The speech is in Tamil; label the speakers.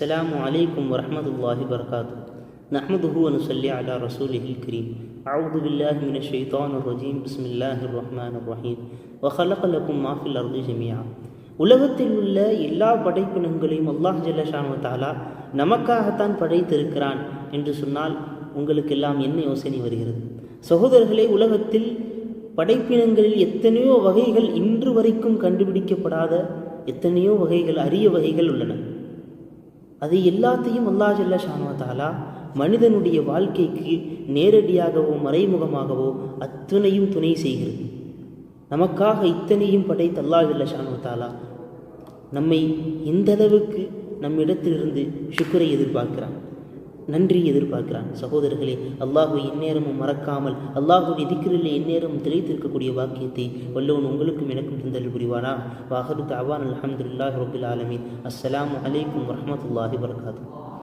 Speaker 1: السلام عليكم ورحمة الله وبركاته. نحمده ونصلي على رسوله الكريم. أعوذ بالله من الشيطان الرجيم. بسم الله الرحمن الرحيم. وخلق لكم ما في الأرض جميعا. உலகத்தில் உள்ள எல்லா படைப்பினங்களையும் அல்லாஹ் ஜல்லஷானு தாலா நமக்காகத்தான் படைத்திருக்கிறான் என்று சொன்னால் உங்களுக்கெல்லாம் என்ன யோசனை வருகிறது? சகோதரர்களே உலகத்தில் படைப்பினங்களில் எத்தனையோ வகைகள் இன்று வரைக்கும் கண்டுபிடிக்கப்படாத எத்தனையோ வகைகள் அரிய வகைகள் உள்ளன. அது எல்லாத்தையும் அல்லாஹ் ஜல்ல ஷானுவத்தாலா மனிதனுடைய வாழ்க்கைக்கு நேரடியாகவோ மறைமுகமாகவோ அத்துணையும் துணை செய்கிறது. நமக்காக இத்தனையும் படைத்த அல்லாஹில்ல ஷானுத்தாலா நம்மை இந்த அளவுக்கு நம்மிடத்திலிருந்து சுக்கரை எதிர்பார்க்கிறான் நன்றி எதிர்பார்க்கிறான். சகோதரர்களே அல்லாஹு எந்நேரமும் மறக்காமல் அல்லாஹுடைய திக்கிரில் எந்நேரமும் திளைத்திருக்கக்கூடிய வாக்கியத்தை வல்லவன் உங்களுக்கும் எனக்கும் தந்தல் புரிவானா? வாஹரு தவான் அலமதுல்லாஹ் ரபுல் ஆலமின். அஸ்லாம் அலைக்கும் வரமத்துல்லாஹி வரகாத்து